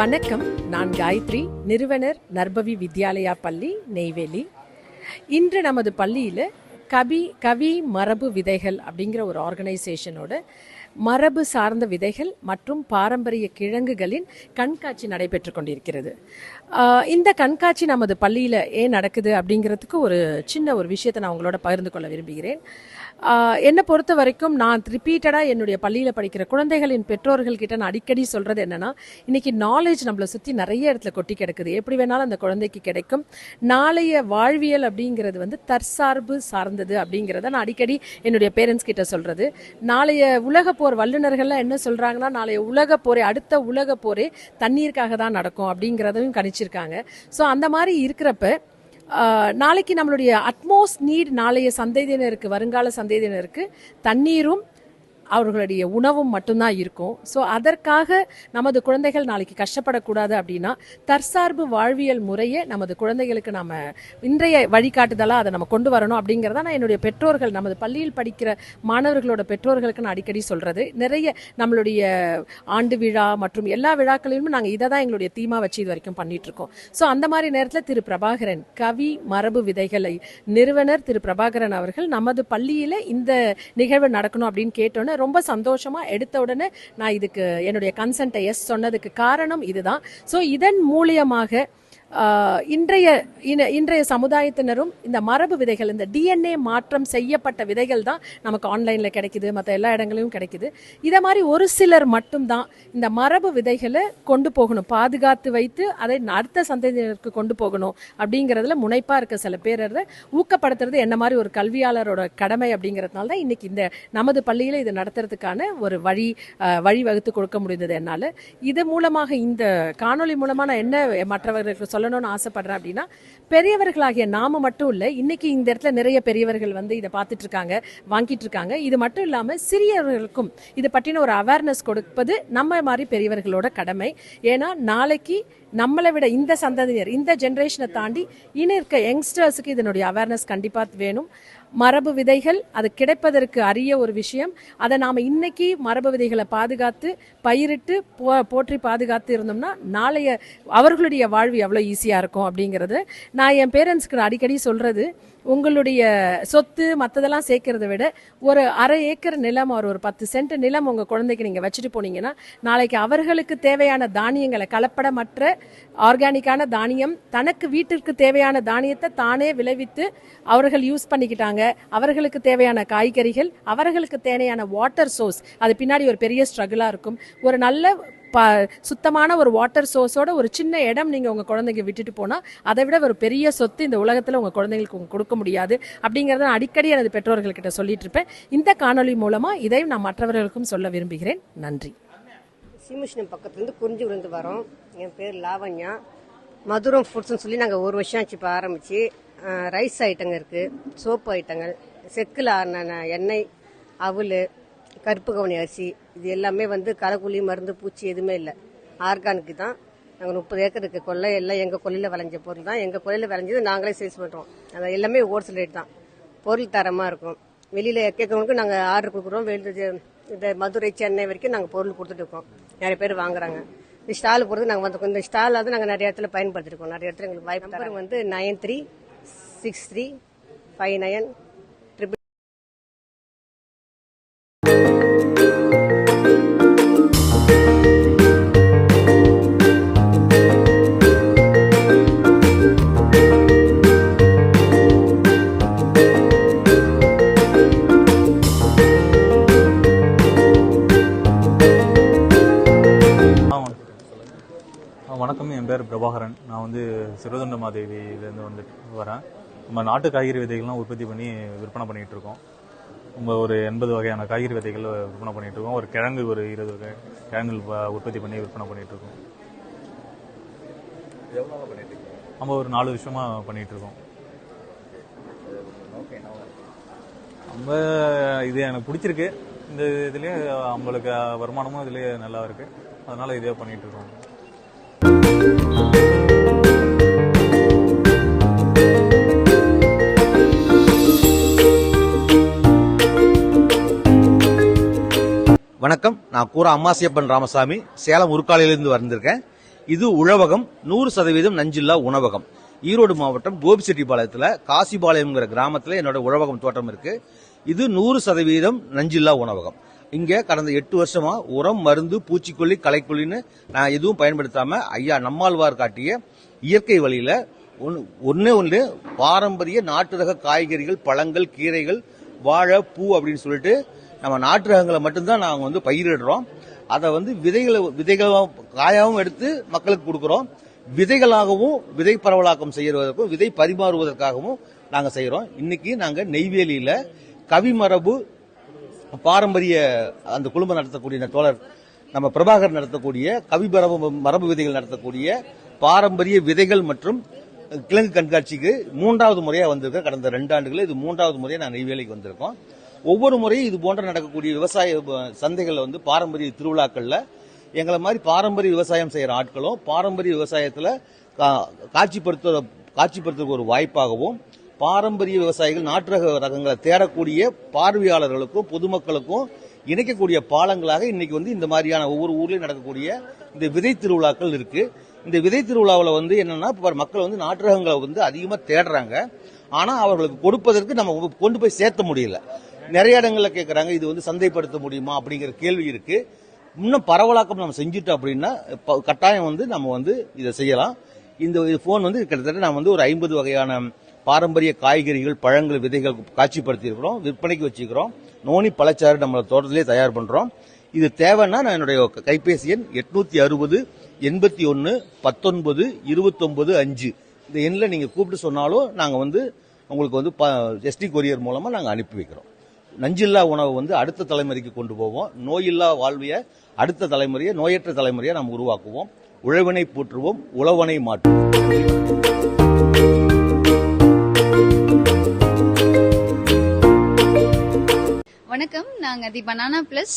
வணக்கம். நான் காயத்ரி நிறுவனர் நர்பவி வித்யாலயா பள்ளி நெய்வேலி. இன்று நமது பள்ளியில் கவி கவி மரபு விதைகள் அப்படிங்கிற ஒரு ஆர்கனைசேஷனோட மரபு சார்ந்த விதைகள் மற்றும் பாரம்பரிய கிழங்குகளின் கண்காட்சி நடைபெற்று கொண்டிருக்கிறது. இந்த கண்காட்சி நமது பள்ளியில் ஏன் நடக்குது அப்படிங்கிறதுக்கு ஒரு சின்ன ஒரு விஷயத்தை நான் உங்களோட பகிர்ந்து கொள்ள விரும்புகிறேன். என்னை பொறுத்த வரைக்கும் நான் ரிப்பீட்டடாக என்னுடைய பள்ளியில் படிக்கிற குழந்தைகளின் பெற்றோர்கள் கிட்ட நான் அடிக்கடி சொல்கிறது என்னென்னா இன்றைக்கி நாலேஜ் நம்மளை சுற்றி நிறைய இடத்துல கொட்டி கிடக்குது. எப்படி வேணாலும் அந்த குழந்தைக்கு கிடைக்கும். நாளைய வாழ்வியல் அப்படிங்கிறது வந்து தற்சார்பு சார்ந்தது அப்படிங்கிறத நான் அடிக்கடி என்னுடைய பேரண்ட்ஸ் கிட்ட சொல்கிறது நாளைய உலக போர் வல்லுநர்கள்லாம் என்ன சொல்கிறாங்கன்னா நாளைய உலக போரே அடுத்த உலக போரே தண்ணீருக்காக தான் நடக்கும் அப்படிங்கிறதையும் கணிச்சிருக்காங்க ஸோ அந்த மாதிரி இருக்கிறப்ப நாளைக்கு நம்மளுடைய அட்மோஸ்ட் நீட் நாளைய சந்ததியினருக்கு வருங்கால சந்ததியினருக்கு தண்ணீரும் அவர்களுடைய உணவும் மட்டும்தான் இருக்கும். ஸோ அதற்காக நமது குழந்தைகள் நாளைக்கு கஷ்டப்படக்கூடாது அப்படின்னா தற்சார்பு வாழ்வியல் முறையை நமது குழந்தைகளுக்கு நம்ம இன்றைய வழிகாட்டுதலாக அதை நம்ம கொண்டு வரணும் அப்படிங்கிறத நான் என்னுடைய பெற்றோர்கள் நமது பள்ளியில் படிக்கிற மாணவர்களோட பெற்றோர்களுக்கு நான் அடிக்கடி சொல்கிறது நிறைய நம்மளுடைய ஆண்டு விழா மற்றும் எல்லா விழாக்களிலும் நாங்கள் இதை தான் எங்களுடைய தீமா வச்சு இது வரைக்கும் பண்ணிகிட்ருக்கோம் இருக்கோம் ஸோ அந்த மாதிரி நேரத்தில் திரு பிரபாகரன் கவி மரபு விதைகளை நிறுவனர் திரு பிரபாகரன் அவர்கள் நமது பள்ளியில் இந்த நிகழ்வு நடக்கணும் அப்படின்னு கேட்டோன்னே ரொம்ப சந்தோஷமா எடுத்த உடனே நான் இதுக்கு என்னுடைய கன்சென்ட்டை எஸ் சொன்னதுக்கு காரணம் இதுதான். ஸோ இதன் மூலியமாக இன்றைய இன- இன்றைய சமுதாயத்தினரும் இந்த மரபு விதைகள் இந்த டிஎன்ஏ மாற்றம் செய்யப்பட்ட விதைகள் தான் நமக்கு ஆன்லைனில் கிடைக்குது மற்ற எல்லா இடங்களிலும் கிடைக்குது. இதை மாதிரி ஒரு சிலர் மட்டும்தான் இந்த மரபு விதைகளை கொண்டு போகணும் பாதுகாத்து வைத்து அதை அடுத்த சந்ததியினருக்கு கொண்டு போகணும் அப்படிங்கிறதுல முனைப்பாக இருக்க சில பேர் ஊக்கப்படுத்துறது என்ன மாதிரி ஒரு கல்வியாளரோட கடமை அப்படிங்கிறதுனால தான் இன்னைக்கு இந்த நமது பள்ளியில் இது நடத்துறதுக்கான ஒரு வழி வழி வகுத்து கொடுக்க முடிந்தது என்னால். இது மூலமாக இந்த காணொளி மூலமாக நான் என்ன மற்றவர்களுக்கு சொல்லணும்னு ஆசைப்படுறேன் அப்படின்னா பெரியவர்களாகிய நாம மட்டும் இல்லை இன்னைக்கு இந்த இடத்துல நிறைய பெரியவர்கள் வந்து இதை பார்த்துட்டு இருக்காங்க வாங்கிட்டு இருக்காங்க. இது மட்டும் இல்லாமல் சிறியவர்களுக்கும் இது பற்றின ஒரு அவேர்னஸ் கொடுப்பது நம்ம மாதிரி பெரியவர்களோட கடமை. ஏன்னா நாளைக்கு நம்மளை விட இந்த சந்ததியினர் இந்த ஜென்ரேஷனை தாண்டி இனி இருக்க யங்ஸ்டர்ஸுக்கு இதனுடைய அவேர்னஸ் கண்டிப்பாக வேணும். மரபு விதைகள் அது கிடைப்பதற்கு அரிய ஒரு விஷயம். அதை நாம் இன்னைக்கு மரபு விதைகளை பாதுகாத்து பயிரிட்டு போ போற்றி பாதுகாத்து இருந்தோம்னா நாளைய அவர்களுடைய வாழ்வு எவ்வளோ ஈஸியாக இருக்கும் அப்படிங்கிறது. நான் என் பேரண்ட்ஸ்க்கு அடிக்கடி சொல்கிறது உங்களுடைய சொத்து மற்றதெல்லாம் சேர்க்கறத விட ஒரு அரை ஏக்கர் நிலம் ஒரு ஒரு பத்து சென்ட் நிலம் உங்கள் குழந்தைக்கு நீங்கள் வச்சுட்டு போனீங்கன்னா நாளைக்கு அவர்களுக்கு தேவையான தானியங்களை கலப்படமற்ற ஆர்கானிக்கான தானியம் தனக்கு வீட்டிற்கு தேவையான தானியத்தை தானே விளைவித்து அவர்கள் யூஸ் பண்ணிக்கிட்டாங்க. அவர்களுக்கு தேவையான காய்கறிகள் அவர்களுக்கு தேவையான வாட்டர் சோர்ஸ் அது பின்னாடி ஒரு பெரிய ஸ்ட்ரகிளாக இருக்கும். ஒரு நல்ல ப சுத்தமான ஒரு வாட்டர் சோர்ஸோட ஒரு சின்ன இடம் நீங்கள் உங்கள் குழந்தைங்க விட்டுட்டு போனால் அதை விட ஒரு பெரிய சொத்து இந்த உலகத்தில் உங்கள் குழந்தைங்களுக்கு கொடுக்க முடியாது அப்படிங்கிறத நான் அடிக்கடி எனது பெற்றோர்கள்கிட்ட சொல்லிட்டு இருப்பேன். இந்த காணொளி மூலமாக இதையும் நான் மற்றவர்களுக்கும் சொல்ல விரும்புகிறேன். நன்றி. சீமுஷ்ணம் பக்கத்துலேருந்து குறிஞ்சிவிலேருந்து வரோம். என் பேர் லாவண்யா. மதுரம் ஃபுட்ஸ்னு சொல்லி நாங்கள் ஒரு வருஷம் ஆச்சு இப்போ ஆரம்பித்து ரைஸ் ஐட்டங்கள் இருக்குது சோப்பு ஐட்டங்கள் செக்கில் ஆன எண்ணெய் அவல் கருப்பு கவுனி அரிசி இது எல்லாமே வந்து களைக்குழி மருந்து பூச்சி எதுவுமே இல்லை. ஆர்கானிக்கு தான். நாங்கள் முப்பது ஏக்கர் இருக்குது கொல்லை எல்லாம் எங்கள் கொல்லையில் விளைஞ்ச பொருள் தான். எங்கள் கொல்லையில் விளைஞ்சது நாங்களே சேல்ஸ் பண்ணுறோம் அது எல்லாமே ஹோல்சேல் ரேட் தான். பொருள் தரமாக இருக்கும். வெளியில் கேட்கறவங்களுக்கு நாங்கள் ஆர்டர் கொடுக்குறோம். வெளியில் இந்த மதுரை சென்னை வரைக்கும் நாங்கள் பொருள் கொடுத்துட்டு இருக்கோம். நிறைய பேர் வாங்குறாங்க. இந்த ஸ்டால் போகிறது நாங்கள் வந்திருக்கோம் இந்த ஸ்டால் வந்து நாங்கள் நிறைய இடத்துல பயன்படுத்திருக்கோம். நிறைய இடத்துல எங்களுக்கு வாய்ப்பு வந்து nine three six three five nine வந்து சிறுதொண்ட மாதேவியிலேருந்து வந்துட்டு வரேன். நம்ம நாட்டு காய்கறி விதைகள்லாம் உற்பத்தி பண்ணி விற்பனை பண்ணிட்டு இருக்கோம் நம்ம ஒரு எண்பது வகையான காய்கறி விதைகள் விற்பனை பண்ணிட்டு இருக்கோம் ஒரு கிழங்கு ஒரு இருபது வகை கிழங்குகள் உற்பத்தி பண்ணி விற்பனை பண்ணிட்டு இருக்கோம் நம்ம ஒரு நாலு வருஷமா பண்ணிட்டு இருக்கோம் நம்ம இது எனக்கு பிடிச்சிருக்கு. இந்த இதுலயே நம்மளுக்கு வருமானமும் இதுலயே நல்லா இருக்கு. அதனால இதே பண்ணிட்டு இருக்கோம் வணக்கம். நான் கூரா அம்மாசியப்பன் ராமசாமி. சேலம் உருக்காலையிலிருந்து வந்திருக்கேன். இது உழவகம். நூறு சதவீதம் நஞ்சில்லா உணவகம். ஈரோடு மாவட்டம் கோபிசெட்டிபாளையத்தில் காசிபாளையம்ங்கிற கிராமத்தில் என்னோட உழவகம் தோட்டம் இருக்கு. இது நூறு சதவீதம் நஞ்சில்லா உணவகம். இங்கே கடந்த எட்டு வருஷமா உரம் மருந்து பூச்சிக்கொல்லி களைக்கொல்லின்னு நான் எதுவும் பயன்படுத்தாம ஐயா நம்மாழ்வார் காட்டிய இயற்கை வழியில ஒன்று ஒன்று பாரம்பரிய நாட்டு ரக காய்கறிகள் பழங்கள் கீரைகள் வாழை பூ அப்படின்னு சொல்லிட்டு நம்ம நாட்டு ரகங்களை மட்டும்தான் நாங்கள் வந்து பயிரிடுறோம். அதை வந்து விதைகளை விதைகளும் காயாகவும் எடுத்து மக்களுக்கு கொடுக்குறோம். விதைகளாகவும் விதை பரவலாக்கம் செய்யறதற்கும் விதை பரிமாறுவதற்காகவும் நாங்கள் செய்கிறோம் இன்னைக்கு நாங்கள் நெய்வேலியில் கவிமரபு பாரம்பரிய அந்த குழுமம் நடத்தக்கூடிய தோழர் நம்ம பிரபாகர் நடத்தக்கூடிய கவிமரபு மரபு விதைகள் நடத்தக்கூடிய பாரம்பரிய விதைகள் மற்றும் கிழங்கு கண்காட்சிக்கு மூன்றாவது முறையாக வந்திருக்கேன் கடந்த ரெண்டு ஆண்டுகளில் இது மூன்றாவது முறையாக நான் நெய்வேலிக்கு வந்திருக்கோம். ஒவ்வொரு முறையும் இது போன்ற நடக்கக்கூடிய விவசாய அஹ், சந்தைகள்ல வந்து பாரம்பரிய திருவிழாக்கள்ல எங்களை மாதிரி பாரம்பரிய விவசாயம் செய்யற ஆட்களும் பாரம்பரிய விவசாயத்துல கா- காட்சிப்படுத்துறதுக்கு ஒரு வாய்ப்பாகவும் பாரம்பரிய விவசாயிகள் நாட்டு ரக ரகங்களை தேடக்கூடிய பார்வையாளர்களுக்கும் பொதுமக்களுக்கும் இணைக்கக்கூடிய பாலங்களாக இன்னைக்கு வந்து இந்த மாதிரியான ஒவ்வொரு ஊர்லயும் நடக்கக்கூடிய இந்த விதை திருவிழாக்கள் இருக்கு. இந்த விதை திருவிழாவில் வந்து என்னன்னா இப்போ மக்கள் வந்து நாட்டு ரகங்களை வந்து அதிகமாக தேடுறாங்க. ஆனா அவர்களுக்கு கொடுப்பதற்கு நம்ம கொண்டு போய் சேர்த்த முடியல. நிறைய இடங்களில் கேட்குறாங்க இது வந்து சந்தைப்படுத்த முடியுமா அப்படிங்கிற கேள்வி இருக்கு. இன்னும் பரவலாக்கம் நம்ம செஞ்சுட்டோம் அப்படின்னா கட்டாயம் வந்து நம்ம வந்து இதை செய்யலாம். இந்த போன் வந்து கிட்டத்தட்ட நான் வந்து ஒரு ஐம்பது வகையான பாரம்பரிய காய்கறிகள் பழங்கள் விதைகள் காட்சிப்படுத்தியிருக்கிறோம் விற்பனைக்கு வச்சுக்கிறோம் நோனி பழச்சாறு நம்ம தோட்டத்திலே தயார் பண்ணுறோம் இது தேவைன்னா நான் என்னுடைய கைபேசி எண் எட்நூத்தி அறுபது எண்பத்தி ஒன்று பத்தொன்பது இருபத்தொன்பது அஞ்சு. இந்த எண்ணில் நீங்கள் கூப்பிட்டு சொன்னாலும் நாங்கள் வந்து உங்களுக்கு வந்து எஸ்டி கொரியர் மூலமாக நாங்கள் அனுப்பி வைக்கிறோம். நஞ்சில்லா உணவை வந்து அடுத்த தலைமுறைக்கு கொண்டு போவோம். நோயில்லா வாழ்விய அடுத்த தலைமுறையை நோயற்ற தலைமுறையை நாம் உருவாக்குவோம். உழவினை போற்றுவோம் உழவனை மாற்றுவோம். வணக்கம். நாங்க தி பனானா பிளஸ்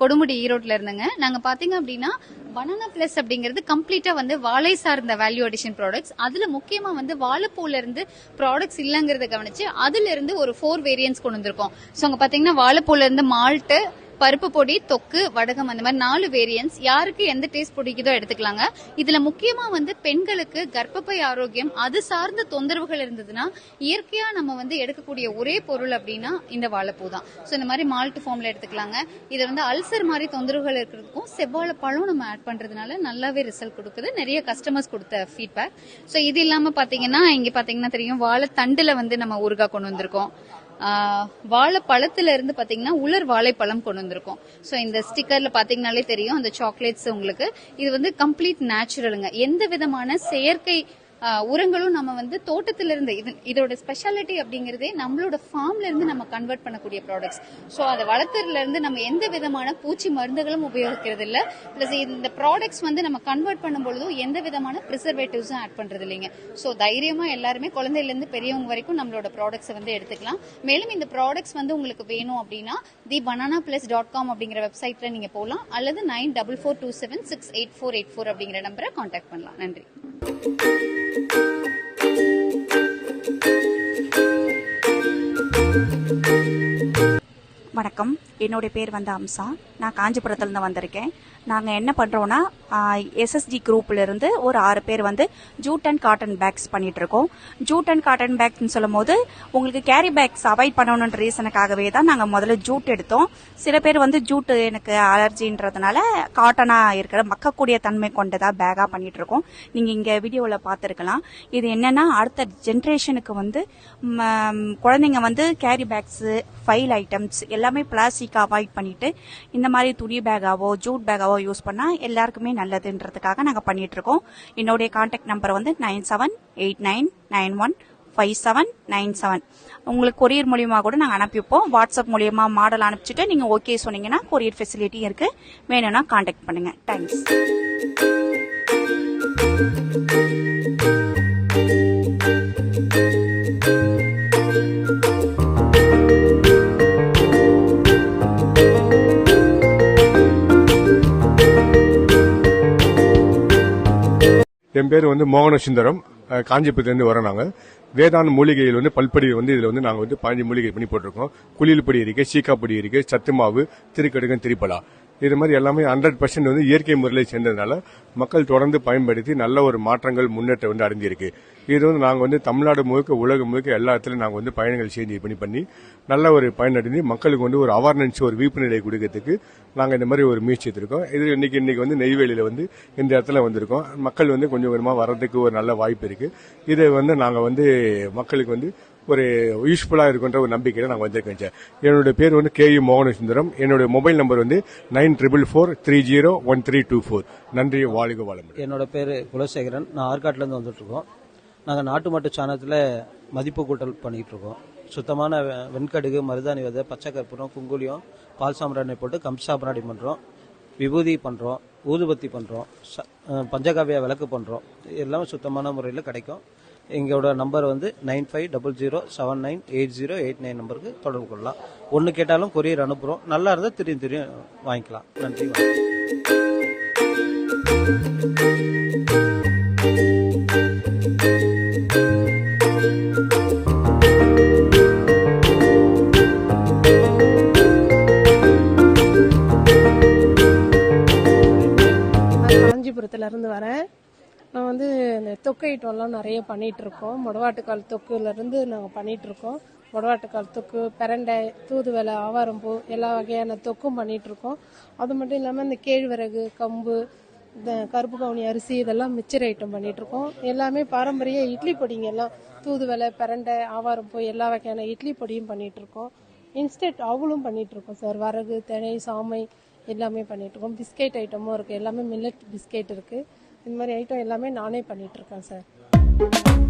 கொடுமுடி ஈரோட்ல இருந்துங்க. நாங்க பாத்தீங்க அப்படின்னா பனானா பிளஸ் அப்படிங்கிறது கம்ப்ளீட்டா வந்து வாழை சார்ந்த வேல்யூ அடிஷன் ப்ராடக்ட்ஸ் அதுல முக்கியமா வந்து வாழைப்பூல இருந்து ப்ராடக்ட்ஸ் இல்லங்கிறத கவனிச்சு அதுல இருந்து ஒரு ஃபோர் வேரியன்ஸ் கொண்டு வந்திருக்கோம். ஸோ அங்க பாத்தீங்கன்னா வாழைப்பூல இருந்து மால்ட்டு பருப்பு பொடி தொக்கு வடகம் அந்த மாதிரி நாலு வேரியன்ஸ் யாருக்கு எந்த டேஸ்ட் பிடிக்குதோ எடுத்துக்கலாங்க. இதுல முக்கியமா வந்து பெண்களுக்கு கர்ப்பப்பை ஆரோக்கியம் அது சார்ந்த தொந்தரவுகள் இருந்ததுன்னா இயற்கையா நம்ம வந்து எடுக்கக்கூடிய ஒரே பொருள் அப்படின்னா இந்த வாழைப்பூ தான். ஸோ இந்த மாதிரி மால்ட் ஃபார்ம்ல எடுத்துக்கலாங்க. இது வந்து அல்சர் மாதிரி தொந்தரவுகள் இருக்கிறதுக்கும் செவ்வாழை பழம் நம்ம ஆட் பண்றதுனால நல்லாவே ரிசல்ட் கொடுக்குது. நிறைய கஸ்டமர்ஸ் கொடுத்த ஃபீட்பேக் ஸோ இது இல்லாம பாத்தீங்கன்னா இங்க பாத்தீங்கன்னா தெரியும் வாழை தண்டுல வந்து நம்ம ஊறுகாய் கொண்டு வந்திருக்கோம். வாழைப்பழத்துல இருந்து பாத்தீங்கன்னா உலர் வாழைப்பழம் கொண்டு வந்திருக்கோம். சோ இந்த ஸ்டிக்கர்ல பாத்தீங்கன்னாலே தெரியும் அந்த சாக்லேட்ஸ் உங்களுக்கு. இது வந்து கம்ப்ளீட் நேச்சுரலுங்க எந்த விதமான செயற்கை உரங்களும் நம்ம வந்து தோட்டத்துல இருந்து இது இதோட ஸ்பெஷாலிட்டி அப்படிங்கறதே நம்மளோட ஃபார்ம்ல இருந்து நம்ம கன்வெர்ட் பண்ணக்கூடிய ப்ராடக்ட்ஸ் சோ அதை வளர்த்துறதுல இருந்து நம்ம எந்த விதமான பூச்சி மருந்துகளும் உபயோகிக்கிறது இல்ல. பிளஸ் இந்த ப்ராடக்ட்ஸ் வந்து நம்ம கன்வெர்ட் பண்ணும் பொழுதும் எந்த விதமான ப்ரிசர்வேட்டிவ்ஸும் ஆட் பண்றது இல்லைங்க. சோ தைரியமா எல்லாருமே குழந்தையில இருந்து பெரியவங்க வரைக்கும் நம்மளோட ப்ராடக்ட்ஸ் வந்து எடுத்துக்கலாம். மேலும் இந்த ப்ராடக்ட்ஸ் வந்து உங்களுக்கு வேணும் அப்படின்னா the banana plus dot com அப்படிங்கிற வெப்சைட்ல நீங்க போகலாம் அல்லது nine double four two seven six eight four eight four அப்படிங்கிற நம்பரை கான்டாக்ட் பண்ணலாம். நன்றி. வணக்கம். என்னுடைய பேர் வந்து அம்சா. நான் காஞ்சிபுரத்துலேருந்து வந்திருக்கேன். நாங்கள் என்ன பண்ணுறோன்னா எஸ்எஸ்ஜி குரூப்லேருந்து ஒரு ஆறு பேர் வந்து ஜூட் அண்ட் காட்டன் பேக்ஸ் பண்ணிகிட்ருக்கோம் இருக்கோம் ஜூட் அண்ட் காட்டன் பேக்ஸ்னு சொல்லும் போது உங்களுக்கு கேரி பேக்ஸ் அவாய்ட் பண்ணணுன்ற ரீசனுக்காகவே தான் நாங்கள் முதல்ல ஜூட் எடுத்தோம். சில பேர் வந்து ஜூட் எனக்கு அலர்ஜின்றதுனால காட்டனாக இருக்கிற மக்கக்கூடிய தன்மை கொண்டதாக பேக்காக பண்ணிகிட்ருக்கோம் நீங்கள் இங்கே வீடியோவில் பார்த்துருக்கலாம். இது என்னென்னா அடுத்த ஜென்ரேஷனுக்கு வந்து குழந்தைங்க வந்து கேரி பேக்ஸு ஃபைல் ஐட்டம்ஸ் எல்லாமே பிளாஸ்டிக் அவாய்ட் பண்ணிட்டு இந்த மாதிரி துணி பேக்காவோ ஜூட் பேக்காவோ யூஸ் பண்ணா எல்லாருக்குமே நல்லதுன்றதுக்காக நாங்கள் பண்ணிட்டு இருக்கோம் என்னுடைய கான்டாக்ட் நம்பர் வந்து nine seven eight nine nine one five seven nine seven உங்களுக்கு கொரியர் மூலியமாக கூட நாங்கள் அனுப்பிப்போம். வாட்ஸ்அப் மூலியமா மாடல் அனுப்பிச்சிட்டு நீங்கள் ஓகே சொன்னீங்கன்னா கொரியர் ஃபெசிலிட்டி இருக்கு. வேணும்னா காண்டாக்ட் பண்ணுங்க. தேங்க்ஸ் என் பேர் வந்து மோகன சுந்தரம் காஞ்சிபுரத்துலேருந்து வரோம் நாங்கள் வேதாந்த மூலிகையில் வந்து பல்படி வந்து இதில் வந்து நாங்கள் வந்து பதினஞ்சு மூலிகை பண்ணி போட்டிருக்கோம். குளியல் பொடி இருக்கு சீக்கா பொடி இருக்கு சத்து மாவு திருக்கடுகம் திரிப்பலா. இது மாதிரி எல்லாமே ஹண்ட்ரட் பர்சன்ட் வந்து இயற்கை முறையில சேர்ந்ததுனால மக்கள் தொடர்ந்து பயன்படுத்தி நல்ல ஒரு மாற்றங்கள் முன்னேற்றம் வந்து அடைஞ்சிருக்கு. இது வந்து நாங்கள் வந்து தமிழ்நாடு முழுக்க உலகம் முழுக்க எல்லா இடத்துலையும் நாங்கள் வந்து பயணங்கள் செஞ்சு பண்ணி பண்ணி நல்ல ஒரு பயனடைந்து மக்களுக்கு வந்து ஒரு அவேர்னஸ் ஒரு விழிப்புணர்வை கொடுக்கறதுக்கு நாங்கள் இந்த மாதிரி ஒரு முயற்சி எடுத்திருக்கோம். இது இன்னைக்கு இன்னைக்கு வந்து நெய்வேலியில் வந்து இந்த இடத்துல வந்திருக்கோம். மக்கள் வந்து கொஞ்சம் கொஞ்சமாக வர்றதுக்கு ஒரு நல்ல வாய்ப்பு இருக்குது இதை வந்து நாங்கள் வந்து மக்களுக்கு வந்து ஒரு யூஸ்ஃபுல்லாக இருக்குன்ற ஒரு நம்பிக்கையில் நாங்கள் வந்திருக்கோம் சார். என்னோட பேர் வந்து கே யு மோகனசுந்தரம் என்னுடைய மொபைல் நம்பர் வந்து nine triple four three zero one three two four நன்றி வாழ்க வளமுடன். என்னோட பேர் குலசேகரன். நான் ஆற்காட்டிலேருந்து வந்துட்டுருக்கோம். நாங்கள் நாட்டு மாட்டு சாணத்தில் மதிப்பு கூட்டல் பண்ணிகிட்டு இருக்கோம் சுத்தமான வெ- வெண்கடுகு மருதாணி விதை பச்சை கற்பூரம் குங்குலியம் பால் சாம்பிராணி போட்டு கம்சா சாம்பிராணி பண்ணுறோம் விபூதி பண்ணுறோம் ஊதுபத்தி பண்ணுறோம் பஞ்சகாவியா விளக்கு பண்ணுறோம் எல்லாமே சுத்தமான முறையில் கிடைக்கும். எங்களோட நம்பர் வந்து nine five double zero seven nine eight zero eight nine நம்பருக்கு தொடர்பு கொள்ளலாம். ஒன்று கேட்டாலும் கொரியர் அனுப்புகிறோம் நல்லா இருந்தால் திரும்பி திரும்பி வாங்கிக்கலாம். நன்றி வணக்கம். தொக்கு ஐட்டம்லாம் நிறைய பண்ணிட்டு இருக்கோம் முடவாட்டுக்கால் தொக்குலேருந்து நாங்கள் பண்ணிட்டு இருக்கோம் முடவாட்டுக்கால் தொக்கு பிரண்டை தூதுவலை ஆவாரம்பூ எல்லா வகையான தொக்கும் பண்ணிட்டு இருக்கோம் அது மட்டும் இல்லாமல் இந்த கேழ்வரகு கம்பு இந்த கருப்பு கவுனி அரிசி இதெல்லாம் மிச்சர் ஐட்டம் பண்ணிட்டு இருக்கோம் எல்லாமே பாரம்பரிய இட்லி பொடிங்க எல்லாம் தூதுவளை பிரண்டை ஆவாரம்பூ எல்லா வகையான இட்லி பொடியும் பண்ணிட்டு இருக்கோம் இன்ஸ்டன்ட் அவளும் பண்ணிட்டு இருக்கோம் சார். வரகு தினை சாமை எல்லாமே பண்ணிட்டு இருக்கோம் பிஸ்கெட் ஐட்டமும் இருக்கு. எல்லாமே மில்லட் பிஸ்கெட் இருக்கு. இந்த மாதிரி ஐட்டம் எல்லாமே நானே பண்ணிட்டு இருக்கேன் சார்